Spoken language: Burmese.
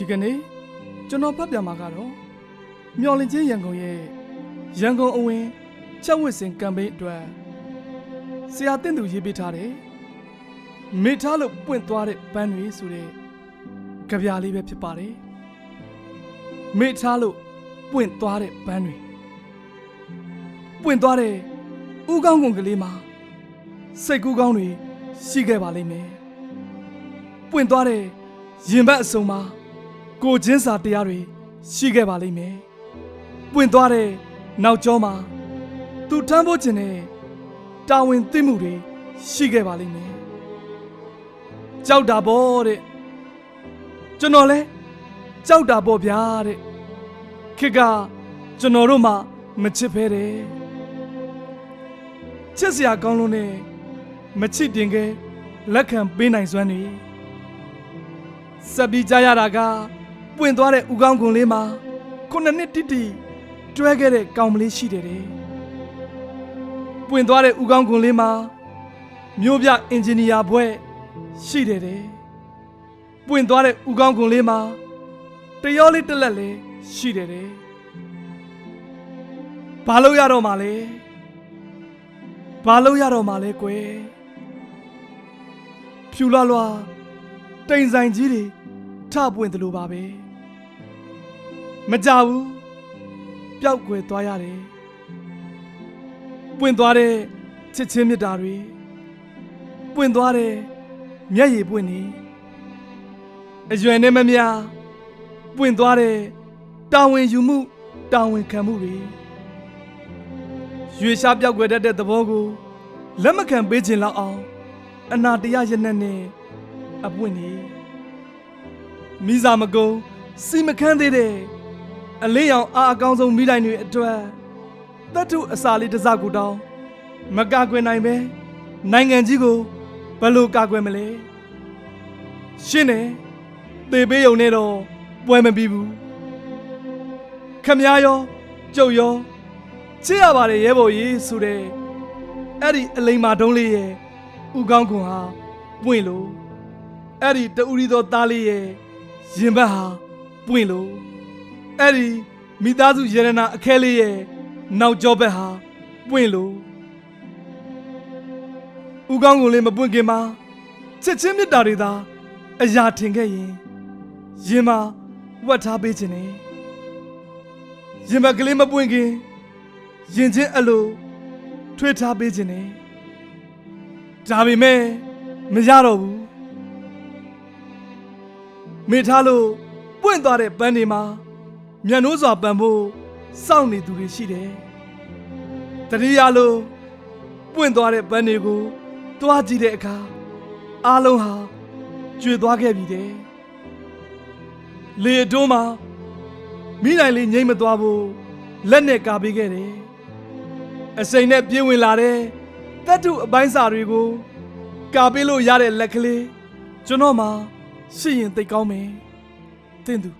ဒီကနေ့ကျွန်တော်ဖတ်ပြမှာကတော့မျော်လင့်ခြင်းရန်ကုန်ရဲ့ရန်ကုန်အဝင်ချက်ဝစ်စင်ကမ်ပိန်းအတွက်ဆရာတင့်သူရေးပေးထားတဲ့မေထားလို့ပွင့်သွားတဲ့ပန်းတွေဆိုတဲ့ကြပြလေးပဲဖြစ်ပါတယ်မေထားလို့ပွင့်သွားတဲ့ပန်းတွေပွင့်သွားတဲ့ဥကောင်းကုန်ကလေးမှာစိတ်ကူးကောင်းတွေရှိခဲ့ပါလိမ့်မယ်ပွင့်သွားတဲ့ရင်ဘတ်အစုံမှာ ကိုချင်းစာတရားတွေရှိခဲ့ပါလိမ့်မယ်ပွင့်သွားတဲ့နောက်ကျောမှာသူထမ်းဖို့ခြင်းနဲ့တာဝန်သိမှုတွေရှိခဲ့ပါလိမ့်မယ်ကြောက်တာပေါ့တဲ့ကျွန်တော်လဲကြောက်တာပေါ့ဗျာတဲ့ခေတ်ကကျွန်တော်တို့မှမချစ်ဖဲတယ်ချစ်စရာကောင်းလို့နဲ့မချစ်တင်ခဲလက်ခံပေးနိုင်စွမ်းနေစပ်ပြီးကြားရတာက ပွင့်သွားတဲ့ဥကောင်းကွန်လေးမှာခုနှစ်နှစ်တိတိတွဲခဲ့တဲ့ကောင်မလေးရှိတယ်တဲ့ပွင့်သွားတဲ့ဥကောင်းကွန်လေးမှာမြို့ပြအင်ဂျင်နီယာဘွဲ့ရှိတယ်တဲ့ပွင့်သွားတဲ့ဥကောင်းကွန်လေးမှာတရောလေးတစ်လက်လေးရှိတယ်တဲ့ဘာလို့ရတော့မှာလဲဘာလို့ရတော့မှာလဲကွယ်ဖြူလွားလွားတိမ်ဆိုင်ကြီးတွေထပွင့်တယ်လို့ပါပဲ မကြဘူးပျောက်ကွယ်သွားရတယ်ပွင့်သွားတဲ့ချစ်ချင်းမြတ်တာတွေပွင့်သွားတဲ့မျက်ရည်ပွင့်နေအရွယ်နဲ့မများပွင့်သွားတဲ့တာဝန်ယူမှုတာဝန်ခံမှုတွေရွေရှားပြောက်ွယ်တတ်တဲ့သဘောကိုလက်မခံပေးခြင်းလောက်အောင် အနာတရားရနဲ့နဲ့အပွင့်နေမိစာမကုံစီမခန်းသေးတဲ့ အလေးရောင်အားအကောင်းဆုံးမိတိုင်းတွေအတွက်တတ်ထုအစာလေးတစ်စကူတောင်းမကကွယ်နိုင်ပဲနိုင်ငံကြီးကိုဘယ်လိုကာကွယ်မလဲရှင်းတယ်သေပေးုံနဲ့တော့ပွဲမပြီးဘူးခမည်းရောကျုပ်ရောချစ်ရပါတယ်ရဲဘော်ကြီးဆိုတဲ့အဲ့ဒီအလိမ်မာတုံးလေးရဲ့ဥကောင်းခွန်ဟာပွင့်လို့အဲ့ဒီတူရီတော်သားလေးရဲ့ရင်ဘတ်ဟာပွင့်လို့ အဲ့ဒီမိသားစုယေရနာအခဲလေးရဲ့နောက်ကျောဘက်ဟာပွင့်လို့ဥကောင်းခွန်လေးမပွင့်ခင်မှာချစ်ချင်းမြတ်တာတွေသာအရာထင်ခဲ့ရင်ရင်မှာဝတ်ထားပေးခြင်းနဲ့ရင်ဘက်ကလေးမပွင့်ခင်ရင်ချင်းအလိုထွေးထားပေးခြင်းနဲ့ဒါပေမဲ့မရတော့ဘူးမိထားလို့ပွင့်သွားတဲ့ပန်းတွေမှာ မျက်နှိုးစွာပန်ဖို့စောင့်နေသူတွေရှိတယ်တတိယလို့ပွင့်သွားတဲ့ပန်းတွေကိုတွားကြည့်တဲ့အခါအားလုံးဟာကျွေသွားခဲ့ပြီတဲ့လေအတွင်းမှာမိနိုင်လေးငိမ့်မသွားဘူးလက်နဲ့ကာပေးခဲ့တယ်အစိမ်နဲ့ပြေးဝင်လာတဲ့တတ်ထုအပိုင်းစာတွေကိုကာပေးလို့ရတဲ့လက်ကလေးကျွန်တော်မှရှိရင်သိကောင်းမယ်တင်းသူ